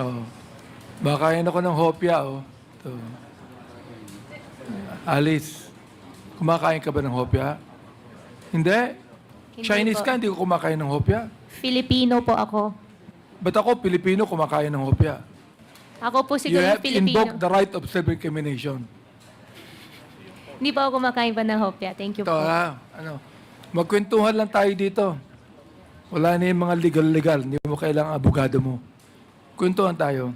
Oo. Bakain ako ng hopya, oh. Ito. Alice, kumakain ka ba ng hopya? Hindi. Hindi Chinese po. ka, hindi ko kumakain ng hopya. Filipino po ako. Ba't ako, Pilipino, kumakain ng hopya? Ako po You siguro have Filipino. invoked the right of self-incrimination. Hindi po ako kumakain pa ng hopya. Thank you Ito po. ha, ano, magkwentuhan lang tayo dito. Wala na yung mga legal-legal. Hindi mo kailangan abogado mo. Kwentuhan tayo.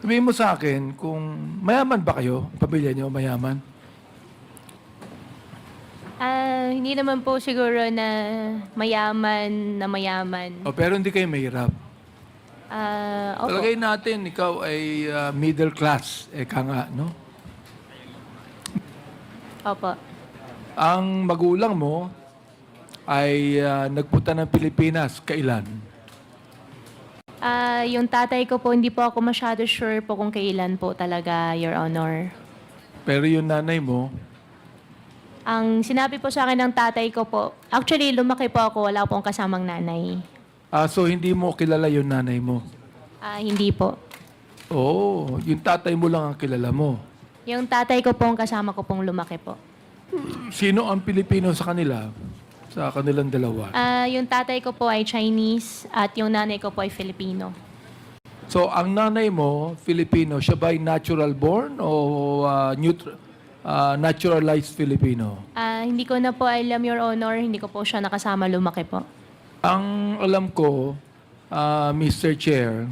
Sabihin mo sa akin kung mayaman ba kayo? Pamilya niyo mayaman? Ah, hindi naman po siguro na mayaman na mayaman. O, pero hindi kayo mahirap. Ah, opo. Talagay natin, ikaw ay ah, middle class. Eka nga, no? Opo. Ang magulang mo ay ah, nagpunta ng Pilipinas. Kailan? Ah, yung tatay ko po, hindi po ako masyado sure po kung kailan po talaga, Your Honor. Pero yung nanay mo, Ang sinabi po sa akin ng tatay ko po, actually lumaki po ako, wala pong kasamang nanay. ah, so hindi mo kilala yung nanay mo. Ah, hindi po. Oo, yung tatay mo lang ang kilala mo. Yung tatay ko po, ang kasama ko pong lumaki po. Sino ang Pilipino sa kanila? Sa kanilang dalawa. Ah, yung tatay ko po ay Chinese at yung nanay ko po ay Filipino. So, ang nanay mo, Filipino, siya ba ay natural born o ah, neutral, ah, naturalized Filipino? Ah, hindi ko na po alam, Your Honor. Hindi ko po siya nakasama lumaki po. Ang alam ko, ah, Mr. Chair,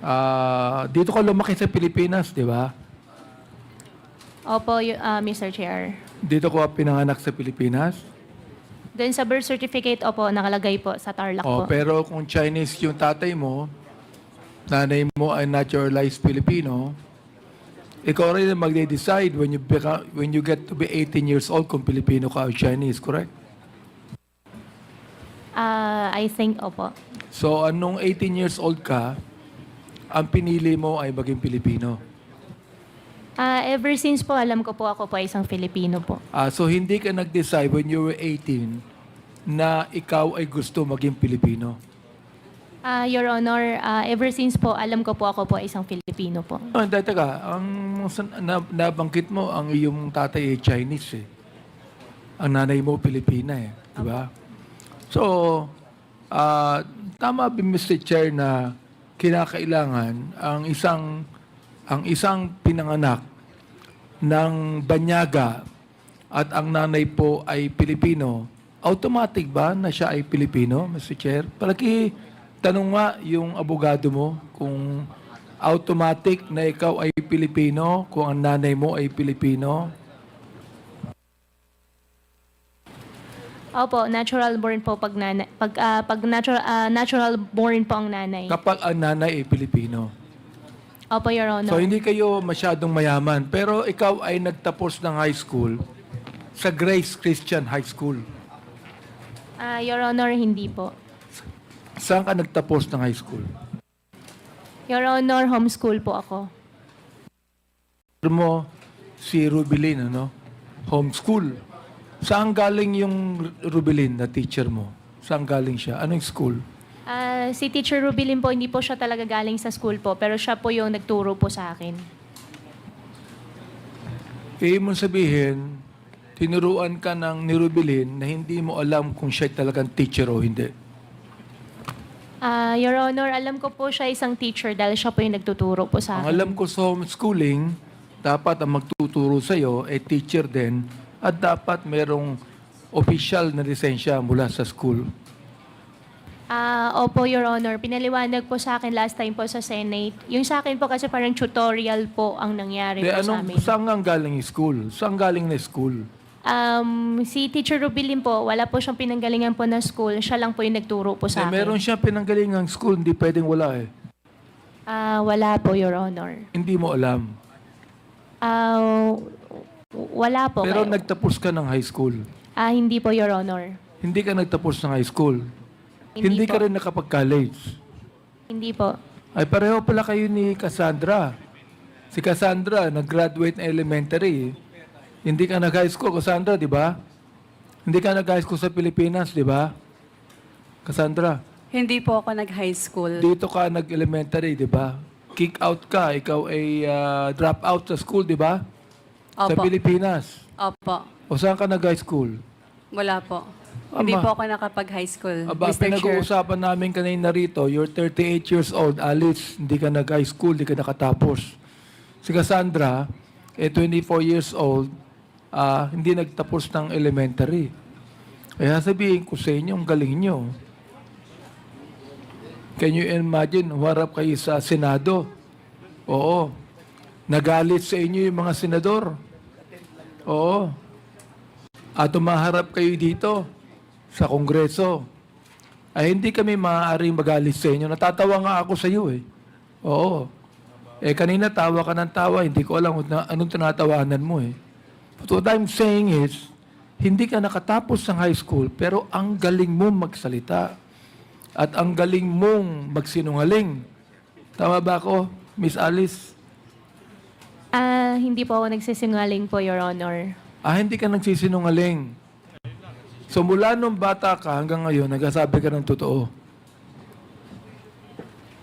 ah, dito ka lumaki sa Pilipinas, di ba? Opo, y- ah, Mr. Chair. Dito ko pinanganak sa Pilipinas. Doon sa birth certificate, opo, nakalagay po sa Tarlac Oh, po. pero kung Chinese yung tatay mo, nanay mo ay naturalized Filipino, ikaw rin ang magde-decide when you become, when you get to be 18 years old kung Filipino ka o Chinese, correct? Ah, I think, opo. So, anong 18 years old ka, ang pinili mo ay maging Pilipino. Ah, ever since po, alam ko po ako po ay isang Filipino po. Ah, so, hindi ka nag-decide when you were 18 na ikaw ay gusto maging Pilipino. Ah, Your Honor, ah, ever since po, alam ko po ako po ay isang Filipino po. Ah, hindi, teka, ang san- na, nabanggit mo, ang iyong tatay ay Chinese eh. Ang nanay mo, Pilipina eh. Di ba? So, ah, tama ba, Mr. Chair, na kinakailangan ang isang ang isang pinanganak ng banyaga at ang nanay po ay Pilipino, automatic ba na siya ay Pilipino, Mr. Chair? Palagi tanong nga yung abogado mo kung automatic na ikaw ay Pilipino, kung ang nanay mo ay Pilipino. Opo, natural born po pag, nana, pag, ah, pag natural, ah, natural born po ang nanay. Kapag ang nanay ay Pilipino. Opo, Your Honor. So hindi kayo masyadong mayaman, pero ikaw ay nagtapos ng high school sa Grace Christian High School. Ah, Your Honor, hindi po. Saan ka nagtapos ng high school? Your Honor, homeschool po ako. Mo si Rubilin, ano? Homeschool. Saan galing yung Rubilin na teacher mo? Saan galing siya? Anong school? Ah, si Teacher Rubilin po, hindi po siya talaga galing sa school po, pero siya po yung nagturo po sa akin. Ibig mo sabihin, tinuruan ka ng ni Rubilin na hindi mo alam kung siya talagang teacher o hindi. Ah, Your Honor, alam ko po siya isang teacher dahil siya po yung nagtuturo po sa Ang akin. alam ko sa homeschooling, dapat ang magtuturo sa iyo ay teacher din at dapat merong official na lisensya mula sa school. Ah, opo, Your Honor. Pinaliwanag po sa akin last time po sa Senate. Yung sa akin po kasi parang tutorial po ang nangyari De, po sa anong, amin. saan ang galing yung school? Saan galing na school? Um, si Teacher Rubilin po, wala po siyang pinanggalingan po na school. Siya lang po yung nagturo po De, sa akin. meron siya pinanggalingang school, hindi pwedeng wala eh. Ah, wala po, Your Honor. Hindi mo alam. Ah, wala po. Pero kayo. nagtapos ka ng high school. Ah, hindi po, Your Honor. Hindi ka nagtapos ng high school. Hindi, Hindi ka rin nakapag-college. Hindi po. Ay pareho pala kayo ni Cassandra. Si Cassandra, nag-graduate na elementary. Hindi ka nag-high school, Cassandra, di ba? Hindi ka nag-high school sa Pilipinas, di ba? Cassandra, Hindi po ako nag-high school. Dito ka nag-elementary, di ba? Kick out ka, ikaw ay ah, drop out sa school, di ba? Sa Opo. Pilipinas. Opo. O saan ka nag-high school? Wala po. Hindi po ako nakapag-high school, Aba, Mr. Chair. pinag-uusapan namin kanina rito, you're 38 years old, Alice, hindi ka nag-high school, hindi ka nakatapos. Si Cassandra, eh 24 years old, ah, hindi nagtapos ng elementary. Kaya sabihin ko sa inyo, ang galing nyo. Can you imagine, huwarap kayo sa Senado? Oo. Nagalit sa inyo yung mga senador. Oo. At tumaharap kayo dito sa Kongreso. Ay hindi kami maaaring magalit sa inyo. Natatawa nga ako sa iyo eh. Oo. Eh kanina tawa ka ng tawa, hindi ko alam na, anong tinatawanan mo eh. But what I'm saying is, hindi ka nakatapos ng high school, pero ang galing mo magsalita. At ang galing mong magsinungaling. Tama ba ako, Miss Alice? Ah, hindi po ako nagsisinungaling po, Your Honor. Ah, hindi ka nagsisinungaling. So mula nung bata ka hanggang ngayon, nagsasabi ka ng totoo.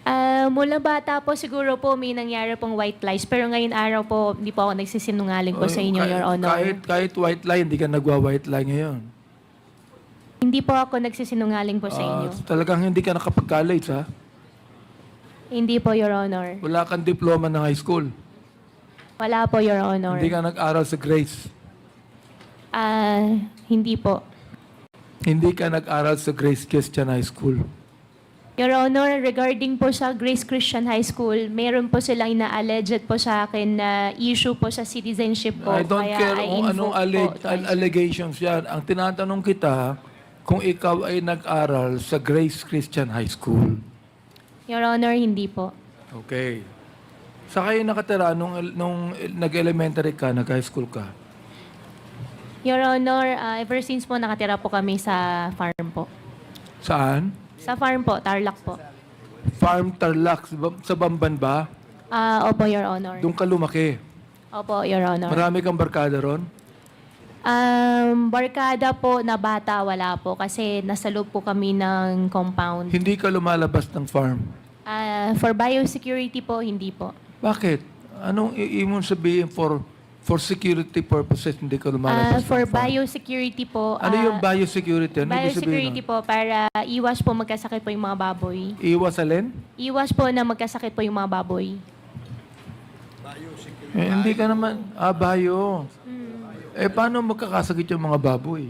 Ah, mula bata po siguro po may nangyari pong white lies. Pero ngayon araw po, hindi po ako nagsisinungaling po sa inyo, Kahit- Your Honor. Kahit, kahit white lie, hindi ka nagwa-white lie ngayon. Hindi po ako nagsisinungaling po sa Ah, inyo. talagang hindi ka nakapag-college, ha? Hindi po, Your Honor. Wala kang diploma ng high school. Wala po, Your Honor. Hindi ka nag-aral sa Grace. Ah, hindi po. Hindi ka nag-aral sa Grace Christian High School. Your Honor, regarding po sa Grace Christian High School, meron po silang ina-alleged po sa akin na issue po sa citizenship po. I don't Kaya care I kung anong alleg- al- allegations yan. Ang tinatanong kita, kung ikaw ay nag-aral sa Grace Christian High School. Your Honor, hindi po. Okay. Sa kayo nakatira nung, nung nag-elementary ka, nag-high school ka? Your Honor, ah, ever since po nakatira po kami sa farm po. Saan? Sa farm po, Tarlac po. Farm Tarlac, sa Bam- sa Bamban ba? Ah, opo, Your Honor. Doon ka lumaki. Opo, Your Honor. Marami kang barkada ron? Um, barkada po na bata, wala po. Kasi nasa loob po kami ng compound. Hindi ka lumalabas ng farm. Ah, for biosecurity po, hindi po. Bakit? Anong iimon sabihin for for security purposes hindi ka Ah, lumalabas for ng farm? biosecurity po, Ano ah, yung biosecurity? Ano ibig sabihin biosecurity nun? po para iwas po magkasakit po yung mga baboy. Iwas alin? Iwas po na magkasakit po yung mga baboy. Eh, hindi ka naman. Ah, bio. Eh, paano magkakasakit yung mga baboy?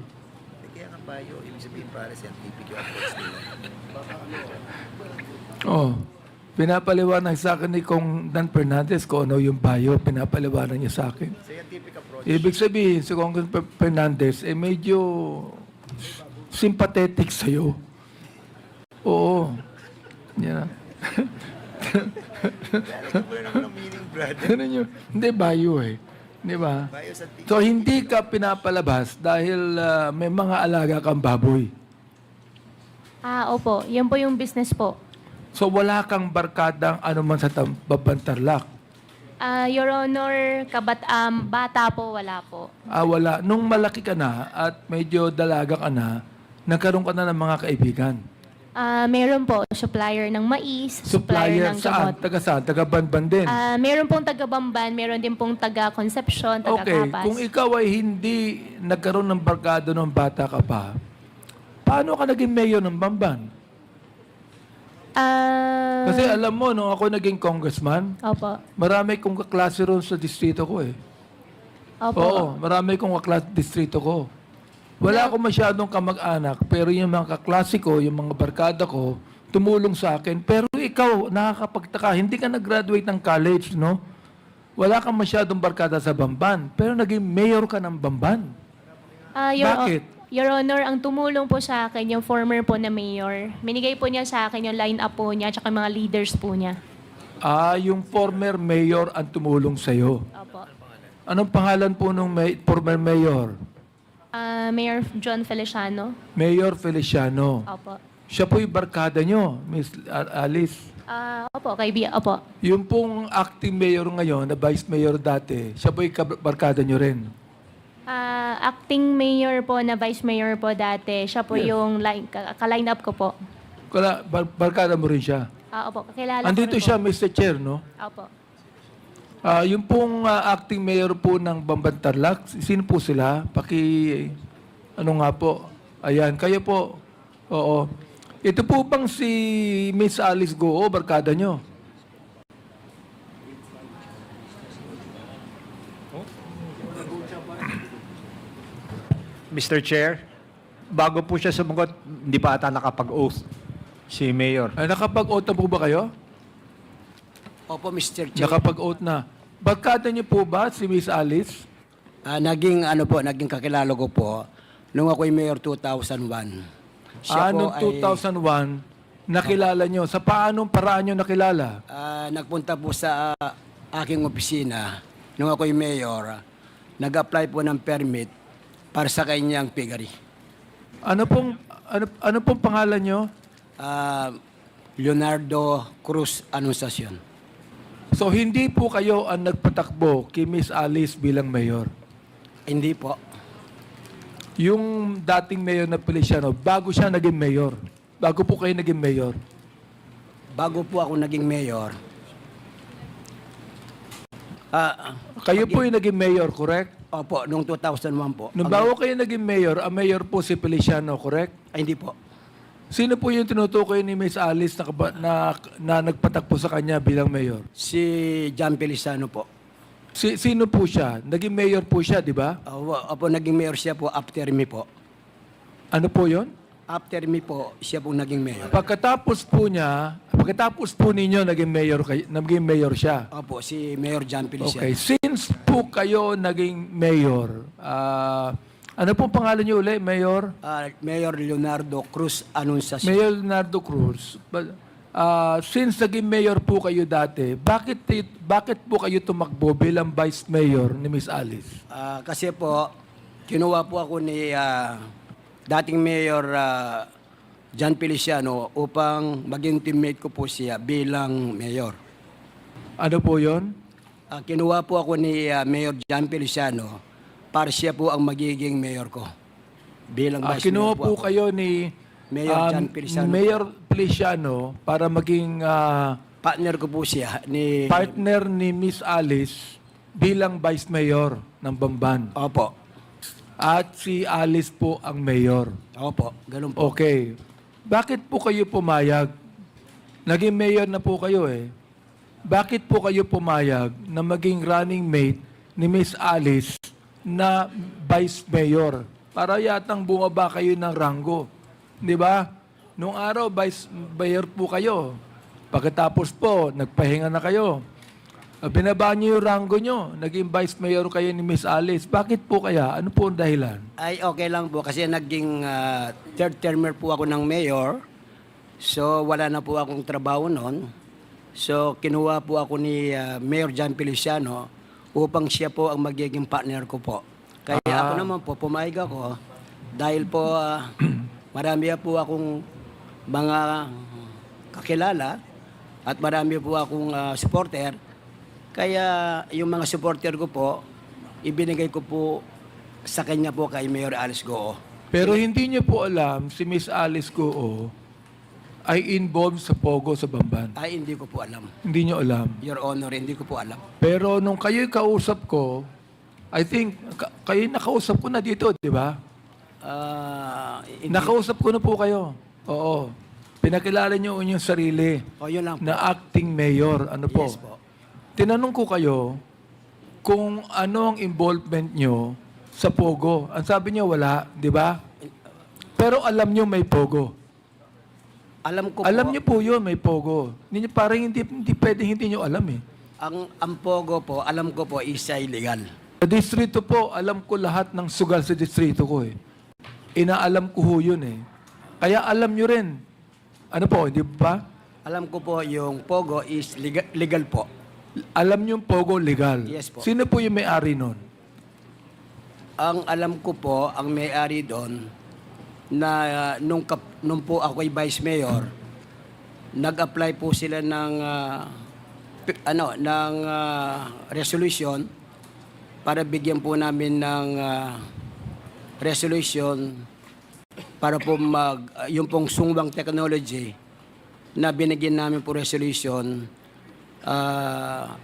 Kaya nga bayo, ibig sabihin para scientific yung approach nila. Oh. Pinapaliwanag sa akin ni Kong Dan Fernandez kung ano yung bio. Pinapaliwanag niya sa akin. Scientific approach. Ibig sabihin, si Kong Fer- Fernandez, eh medyo sympathetic sa'yo. Oo. Brother. Ganun yun. Hindi, bio eh. Di ba? So, hindi ka pinapalabas dahil ah, may mga alaga kang baboy. Ah, opo. Yan po yung business po. So, wala kang barkadang anuman sa tam- Babantarlak. Ah, Your Honor, kabat um, bata po, wala po. Ah, wala. Nung malaki ka na at medyo dalaga ka na, nagkaroon ka na ng mga kaibigan. Ah, meron po supplier ng mais, supplier, Supplier ng saan? gamot. Taga saan? Taga Banban din. Ah, meron pong taga Bamban, meron din pong taga Concepcion, taga Okay, Capas. kung ikaw ay hindi nagkaroon ng barkado nung bata ka pa, paano ka naging mayor ng Bamban? Ah, Kasi alam mo, nung ako naging congressman, opo. marami kong kaklase ron sa distrito ko eh. Opo. Oo, marami kong kaklase distrito ko. Wala akong masyadong kamag-anak, pero yung mga kaklase ko, yung mga barkada ko, tumulong sa akin. Pero ikaw, nakakapagtaka, hindi ka nag-graduate ng college, no? Wala kang masyadong barkada sa Bamban, pero naging mayor ka ng Bamban. Ah, Your, Bakit? Your Honor, ang tumulong po sa akin, yung former po na mayor, minigay po niya sa akin yung line-up po niya, tsaka mga leaders po niya. Ah, yung former mayor ang tumulong sa'yo. Opo. Anong pangalan po nung may, former mayor? Ah, Mayor John Feliciano. Mayor Feliciano. Opo. Siya po'y barkada nyo, Miss Alice. Ah, opo, kaibigan. Opo. Yung pong acting mayor ngayon, na vice mayor dati, siya po'y kab- barkada nyo rin. Ah, acting mayor po na vice mayor po dati. Siya po Yes. yung line, ka- ka-line up ko po. Kala, bar- barkada mo rin siya. Ah, opo, kakilala ko Andito rin po. siya, Mr. Chair, no? Opo. Ah, yung pong ah, acting mayor po ng Bambantarlac, sino po sila? Paki, ano nga po? Ayan, kayo po. Oo. Ito po bang si Miss Alice Goo, barkada nyo? Mr. Chair, bago po siya sumagot, hindi pa ata nakapag-oath si Mayor. Ay, nakapag-oath na po ba kayo? Opo, Mr. Chair. Nakapag-oath na. Barkada niyo po ba si Miss Alice? Ah, naging ano po, naging kakilala ko po nung ako'y mayor 2001. Ah, po noong ay, 2001, nakilala nyo. Sa paanong paraan nyo nakilala? ah, nagpunta po sa ah, aking opisina nung ako'y mayor. Nag-apply po ng permit para sa kanyang piggery. Ano pong, ano, ano pong pangalan nyo? Ah, Leonardo Cruz Anunciacion. So, hindi po kayo ang nagpatakbo kay Miss Alice bilang mayor. Hindi po. Yung dating mayor na Feliciano, bago siya naging mayor. Bago po kayo naging mayor. Bago po ako naging mayor, ah, Kayo po yung naging mayor, correct? Opo, noong 2001 po. Nung Ang- bago kayo naging mayor, ang mayor po si Feliciano, correct? Ay, hindi po. Sino po yung tinutukoy ni Miss Alice na, kaba- na, na nagpatakbo sa kanya bilang mayor? Si John Feliciano po. Si, sino po siya? Naging mayor po siya, di ba? Uh, opo, naging mayor siya po after me po. Ano po yon? After me po, siya po naging mayor. Pagkatapos po niya, pagkatapos po ninyo naging mayor, kay, naging mayor siya. Opo, si Mayor John Feliciano. Okay, since po kayo naging mayor, ah, ano pong pangalan niyo uli, Mayor? Ah, mayor Leonardo Cruz Anunciacion. Mayor Leonardo Cruz. But, ah, since naging mayor po kayo dati, bakit bakit po kayo tumakbo bilang vice mayor ni Miss Alice? Ah, kasi po, kinuha po ako ni ah, dating Mayor ah, John Feliciano upang maging teammate ko po siya bilang mayor. Ano po 'yon? Ah, kinuha po ako ni ah, Mayor John Feliciano para siya po ang magiging mayor ko. Bilang Ah, vice kinuha mayor po ako. kayo ni Mayor um, John Feliciano. Mayor Feliciano para maging ah, Partner ko po siya ni... partner ni Miss Alice bilang vice mayor ng Bamban. Opo. At si Alice po ang mayor. Opo, ganun po. Okay. Bakit po kayo pumayag? Naging mayor na po kayo eh. Bakit po kayo pumayag na maging running mate ni Miss Alice na vice mayor? Para yatang bumaba kayo ng ranggo. Di ba? Nung araw, vice mayor po kayo. Pagkatapos po, nagpahinga na kayo. Ah, Binaba niyo yung ranggo niyo. Naging vice mayor kayo ni Miss Alice. Bakit po kaya? Ano po ang dahilan? Ay, okay lang po kasi naging ah, third termer po ako ng mayor. So, wala na po akong trabaho noon. So, kinuha po ako ni ah, Mayor John Feliciano upang siya po ang magiging partner ko po. Kaya Ah. ako naman po, pumayag ako dahil po ah, marami po akong mga kakilala at marami po akong ah, supporter. Kaya yung mga supporter ko po, ibinigay ko po sa kanya po kay Mayor Alice Goo. Pero hindi niyo po alam si Miss Alice Goo ay involved sa Pogo sa Bamban. Ay, hindi ko po alam. Hindi niyo alam. Your Honor, hindi ko po alam. Pero nung kayo kausap ko, I think ka- kayo nakausap ko na dito, di ba? Ah, hindi. Nakausap ko na po kayo. Oo. Pinakilala niyo yung sarili o, yun lang po. na acting mayor. Ano po? Yes po. Tinanong ko kayo kung ano ang involvement nyo sa Pogo. Ang sabi niyo wala, di ba? Pero alam niyo may Pogo. Alam ko Alam po, niyo po yun, may Pogo. Hindi niyo, parang hindi, hindi pwedeng hindi niyo alam eh. ang, ang Pogo po, alam ko po, isa illegal. Sa distrito po, alam ko lahat ng sugal sa distrito ko eh. Inaalam ko ho yun eh. Kaya alam niyo rin. Ano po, hindi ba? Alam ko po, yung Pogo is legal, legal po. Alam niyo yung Pogo legal. Yes po. Sino po yung may-ari nun? Ang alam ko po, ang may-ari doon, na uh, nung, kap, nung po ako'y vice mayor, nag-apply po sila ng ah, pi- ano ng ah, resolution para bigyan po namin ng ah, resolution para po mag, uh, yung pong sungwang technology na binigyan namin po resolution, ah,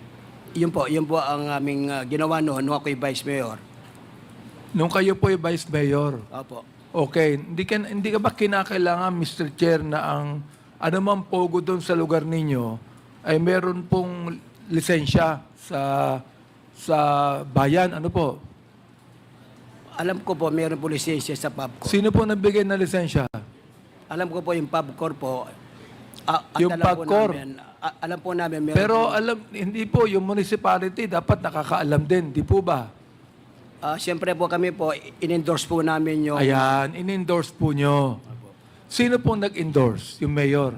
yun po, yun po ang aming ah, ginawa noon nung ako'y Vice Mayor. Nung kayo po ay Vice Mayor, Opo. okay, hindi ka, hindi ka ba kinakailangan, Mr. Chair, na ang anumang pogo doon sa lugar ninyo ay meron pong lisensya sa sa bayan? Ano po? Alam ko po, meron po lisensya sa PubCorp. Sino po nagbigay ng lisensya? Alam ko po yung PubCorp po, ang Yung PubCorp. namin, alam po namin, meron Pero po- alam, hindi po, yung municipality dapat nakakaalam din, di po ba? Ah, Siyempre po kami po, in-endorse po namin yung... Ayan, in-endorse po nyo. Sino po nag-endorse? Yung mayor.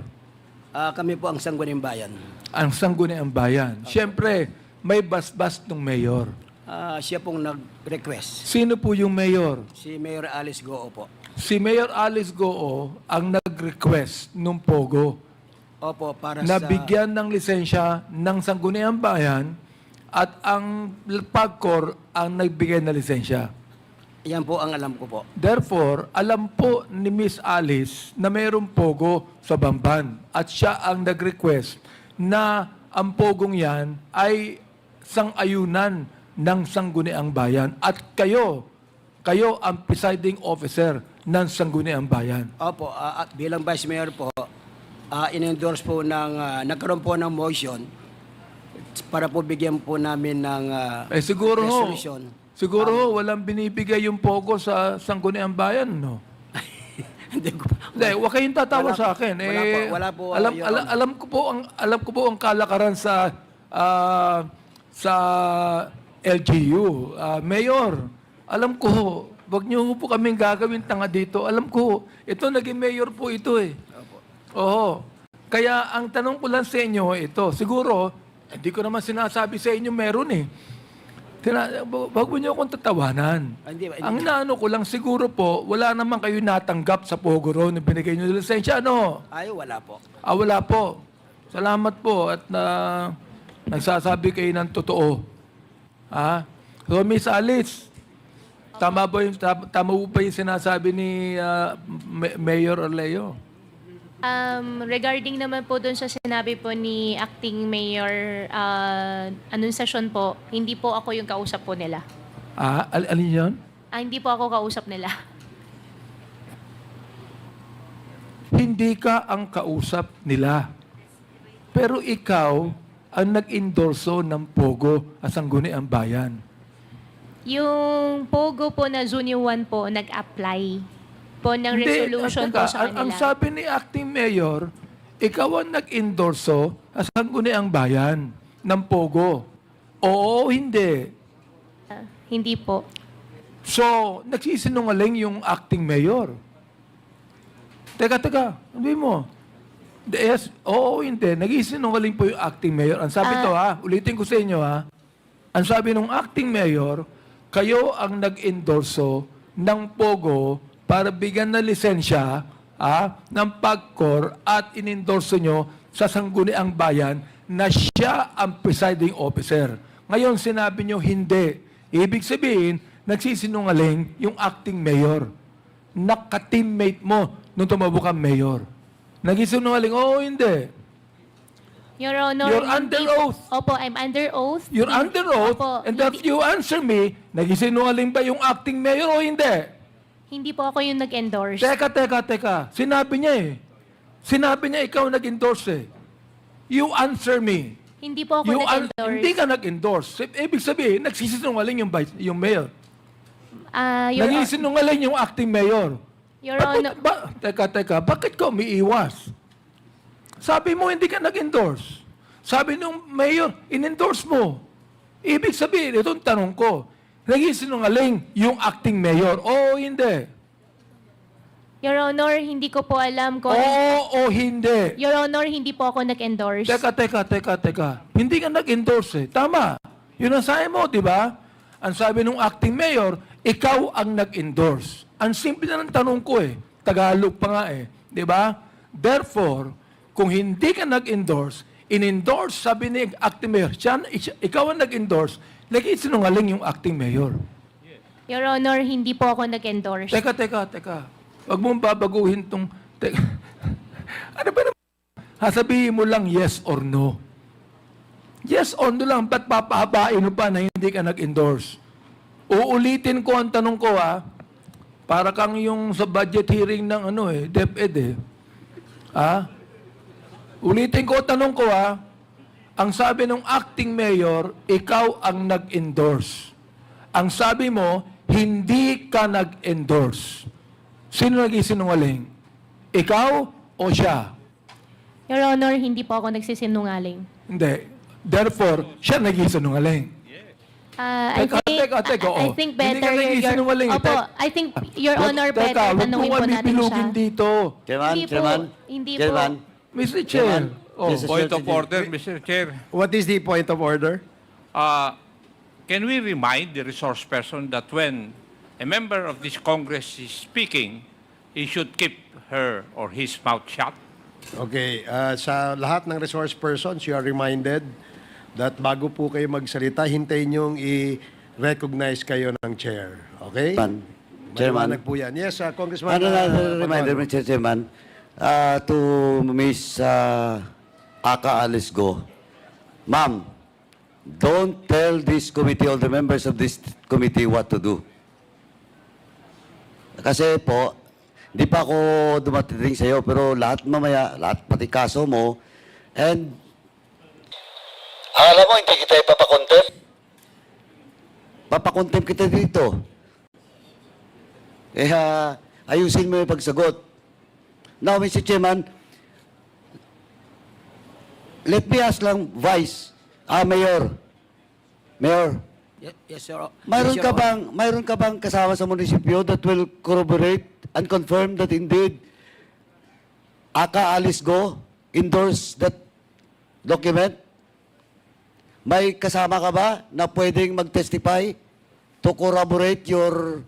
Ah, kami po ang Sangguning Bayan. Ang sangguniang bayan. Siyempre, may basbas ng mayor. Ah, siya pong nag-request. Sino po yung mayor? Si Mayor Alice Goo po. Si Mayor Alice Goo ang nag-request nung Pogo Opo, para na sa... bigyan ng lisensya ng sangguniang bayan at ang PAGCOR ang nagbigay na lisensya. Yan po ang alam ko po. Therefore, alam po ni Miss Alice na mayroong pogo sa Bamban at siya ang nag-request na ang pogong yan ay sang-ayunan ng Sangguniang Bayan at kayo, kayo ang presiding officer ng Sangguniang Bayan. Opo, ah, at bilang Vice Mayor po, ah, in-endorse po ng... ah, nagkaroon po ng motion para po bigyan po namin ng ah, Eh siguro ho, siguro ho, walang binibigay yung pogo sa Sangguniang Bayan, no? Hindi ko. Hindi, huwag kayong tatawa Wala sa akin. Wala eh, po, wala po, alam, Your alam, alam ko po ang alam ko po ang kalakaran sa ah, sa LGU. Ah, Mayor, alam ko, wag niyo po kaming gagawin tanga dito. Alam ko, ito naging mayor po ito eh. Oo. Kaya ang tanong ko lang sa inyo ito, siguro, hindi ko naman sinasabi sa inyo meron eh. Tina, wag mo niyo akong tatawanan. Ah, Hindi, hindi. Ang inaano ko lang siguro po, wala naman kayo natanggap sa Pogoro na binigay niyo ng lisensya, ano? Ay, wala po. Ah, wala po. Salamat po at na nagsasabi kayo ng totoo. Ha? So, Miss Alice, tama ba yung, tam- tama po ba yung sinasabi ni Ma- Mayor Orleo? Um, regarding naman po dun sa sinabi po ni Acting Mayor uh, anunsasyon po, hindi po ako yung kausap po nila. Ah, al- alin yun? Ah, hindi po ako kausap nila. Hindi ka ang kausap nila. Pero ikaw ang nag-endorso ng Pogo at Sangguniang Bayan. Yung Pogo po na Junior 1 po, nag-apply po ng Hindi, resolution po sa ang, ang kanila. sabi ni acting mayor, ikaw ang nag-endorso sa Sangguniang Bayan ng Pogo. Oo, hindi. Ah, hindi po. So, nagsisinungaling yung acting mayor. Teka, teka, sabi mo. Yes, oo, hindi. Nagsisinungaling po yung acting mayor. Ang sabi Ah. to ha, ulitin ko sa inyo ha. Ang sabi ng acting mayor, kayo ang nag-endorso ng Pogo para bigyan ng lisensya ah, ng PAGCOR at inendorso nyo sa Sangguniang Bayan na siya ang presiding officer. Ngayon, sinabi nyo hindi. Ibig sabihin, nagsisinungaling yung acting mayor. Naka-teammate mo nung tumabo kang mayor. Nagsisinungaling, oo, hindi. Your Honor, You're hindi under po- oath. Opo, I'm under oath. You're Hindi- under oath, Opo, and that hindi, you answer me, nagsisinungaling ba yung acting mayor o hindi? Hindi po ako yung nag-endorse. Teka, teka, teka. Sinabi niya eh. Sinabi niya ikaw nag-endorse eh. You answer me. Hindi po ako You nag-endorse. hindi ka nag-endorse. Ibig sabihin, nagsisinungaling yung, vice, yung mayor. Ah, Your, Nagsisinungaling yung acting mayor. Your Bakit- Honor, ba, teka, teka, bakit ka umiiwas? Sabi mo, hindi ka nag-endorse. Sabi nung mayor, in-endorse mo. Ibig sabihin, itong tanong ko, nagsisinungaling yung acting mayor o hindi? Your Honor, hindi ko po alam kung... Oo o hindi? Your Honor, hindi po ako nag-endorse. Teka, teka, teka, teka. Hindi ka nag-endorse eh. Tama. Yun ang sabi mo, di ba? Ang sabi nung acting mayor, ikaw ang nag-endorse. Ang simple na ng tanong ko eh. Tagalog pa nga eh. Di ba? Therefore, kung hindi ka nag-endorse, in-endorse, sabi ni acting mayor, siya, ikaw ang nag-endorse, lagi sinungaling yung acting mayor. Your Honor, hindi po ako nag-endorse. Teka, teka, teka. Wag mong babaguhin tong... Te- ano ba naman? Hasabihin mo lang yes or no. Yes or no lang. Ba't papahabain mo pa na hindi ka nag-endorse? Uulitin ko ang tanong ko ha. Para kang yung sa budget hearing ng ano eh, DepEd eh. Ha? Ulitin ko ang tanong ko ha. Ang sabi ng acting mayor, ikaw ang nag-endorse. Ang sabi mo, hindi ka nag-endorse. Sino nag-isinungaling? Ikaw o siya? Your Honor, hindi po ako nagsisinungaling. Hindi. Therefore, siya nag-isinungaling. Ah, I Teka, think, teka, teka, I- I oo. think Hindi better ka your, nagsisinungaling, Opo, tek- I think Your Honor teka, better wag tanungin mo po kami natin siya. pilugin dito. Chairman, Hindi po, Chairman, hindi po. Chairman, Mr. Chair. Oh. Mr. Point of order, Mr. Chair. What is the point of order? Uh, Can we remind the resource person that when a member of this Congress is speaking, he should keep her or his mouth shut? Okay, uh, sa lahat ng resource persons, you are reminded that bago po kayo magsalita, hintayin niyong i-recognize kayo ng chair. Okay? Chairman. Chairman. Maliwanag po yan. Yes, uh, Congressman. Ano na uh, reminder. Mr. Chairman, uh, to Miss uh, Aka Alice Go. Ma'am, don't tell this committee or the members of this committee what to do. Kasi po, hindi pa ako dumating sa iyo, pero lahat mamaya, lahat pati kaso mo, and alam mo, hindi kita ipapakontem. Papakontem kita dito. Kaya ayusin mo yung pagsagot. Now, Mr. Chairman, let me ask lang, Vice, ah, Mayor, Mayor, Yes, yes, sir. mayroon Yes, ka Your Honor. bang, mayroon ka bang kasama sa munisipyo that will corroborate and confirm that indeed Aka Alice Go endorse that document? May kasama ka ba na pwedeng mag-testify to corroborate your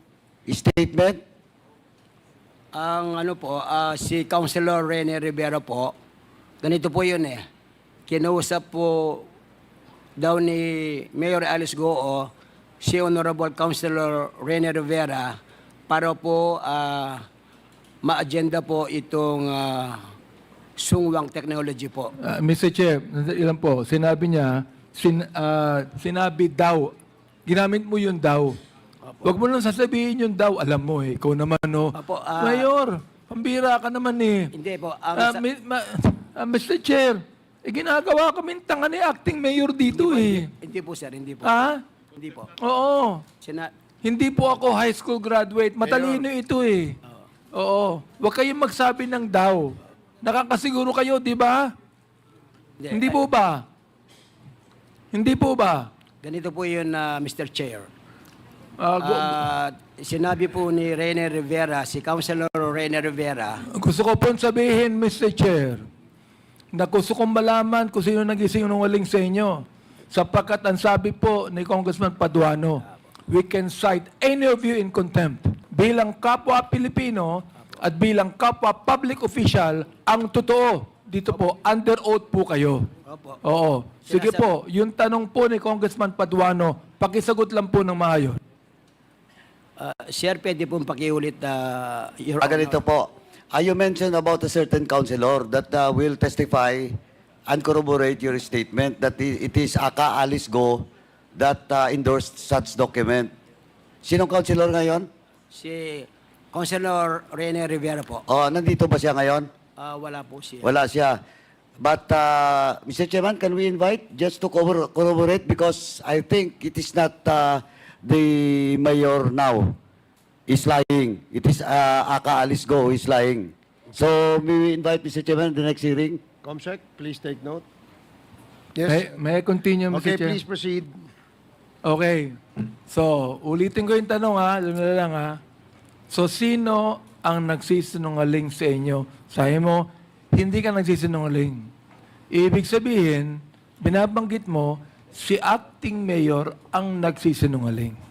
statement? Ang ano po, ah, si Councilor Rene Rivera po, ganito po yun eh. Kinausap po daw ni Mayor Alice Goo si Honorable Councilor Rene Rivera para po ah, ma-agenda po itong ah, sungwang technology po. Uh, Mr. Chair, ilan po, sinabi niya, sin, ah, sinabi daw, ginamit mo yung daw. Huwag mo lang sasabihin yung daw, alam mo eh, ikaw naman no. Apo, ah, Mayor, pambira ka naman eh. Hindi po. Ang Ah, sa- ma- ah, Mr. Chair, eh, ginagawa kaming tanga ni acting mayor dito eh. hindi po sir, hindi po. Ha? Hindi po. Oo. Sina Hindi po ako high school graduate. Matalino ito eh. Oo. Huwag kayong magsabi ng daw. Nakakasiguro kayo, di ba? Hindi po ba? Hindi po ba? Ganito po yun, ah, Mr. Chair. Ah, gu- Ah, sinabi po ni Rene Rivera, si Councilor Rene Rivera, gusto ko pong sabihin, Mr. Chair, na gusto kong malaman kung sino nag-isinungaling sa inyo. Sapagkat ang sabi po ni Congressman Paduano, we can cite any of you in contempt. Bilang kapwa Pilipino at bilang kapwa public official, ang totoo, dito po, under oath po kayo. Opo. Oo. Sige po, yung tanong po ni Congressman Paduano, pakisagot lang po ng maayos. ah, Sir, pwede pong pakiulit, Your Ah, ganito po. Ah, you mentioned about a certain councilor that uh, will testify and corroborate your statement that it is Aka Alice Go that uh, endorsed such document. Sinong councilor ngayon? Si Councilor Rene Rivera po. Oh, nandito ba siya ngayon? Ah, wala po siya. Wala siya. But, uh, Mr. Chairman, can we invite just to corro- corroborate because I think it is not uh, the mayor now is lying. It is uh, Aka Alice Go who is lying. So, may we invite Mr. Chairman the next hearing? Comsec, please take note. May, Yes. may I continue, Mr. Okay, Chair? please proceed. Okay. So, ulitin ko yung tanong ha. Alam na lang ha. So, sino ang nagsisinungaling sa inyo? Sabi mo, hindi ka nagsisinungaling. Ibig sabihin, binabanggit mo, si acting mayor ang nagsisinungaling.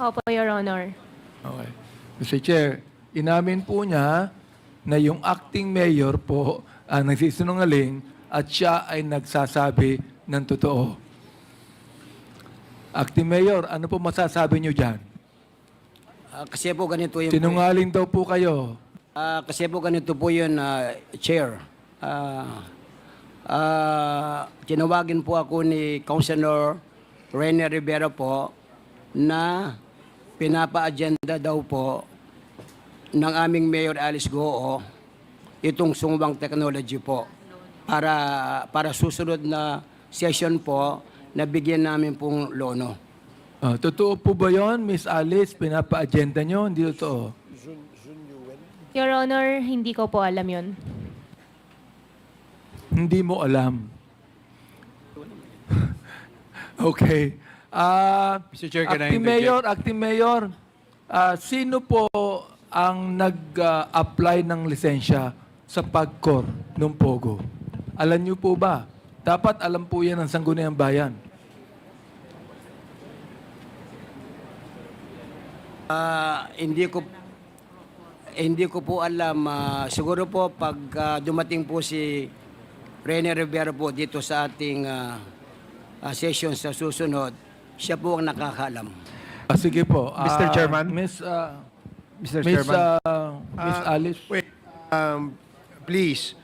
Opo, Your Honor. Okay. Mr. Chair, inamin po niya na yung acting mayor po ang nagsisinungaling at siya ay nagsasabi ng totoo. Acting mayor, ano po masasabi niyo dyan? Ah, kasi po ganito yung... Sinungaling daw po kayo. Ah, kasi po ganito po yun, ah, Chair. Ah, ah, tinawagin po ako ni Councilor Rene Rivera po na pinapa-agenda daw po ng aming Mayor Alice Goo itong sumubang technology po para para susunod na session po na bigyan namin pong lono. Ah, totoo po ba yon, Miss Alice? Pinapa-agenda nyo? Hindi totoo. Your Honor, hindi ko po alam yun. Hindi mo alam. okay. Ah, Mr. Chair, can I Acting? Mayor, Acting Mayor, ah, sino po ang nag-apply ng lisensya sa PAGCOR ng Pogo? Alam niyo po ba? Dapat alam po yan ng Sangguniang Bayan. Ah, hindi ko hindi ko po alam. ah, siguro po pag ah, dumating po si Rene Rivera po dito sa ating ah, ah, session sa susunod, siya po ang nakakaalam. Ah, sige po. Mr. Ah, Chairman? Miss, ah, Mr. Miss, Chairman. ah, Miss Ah, Alice. Wait, um, please,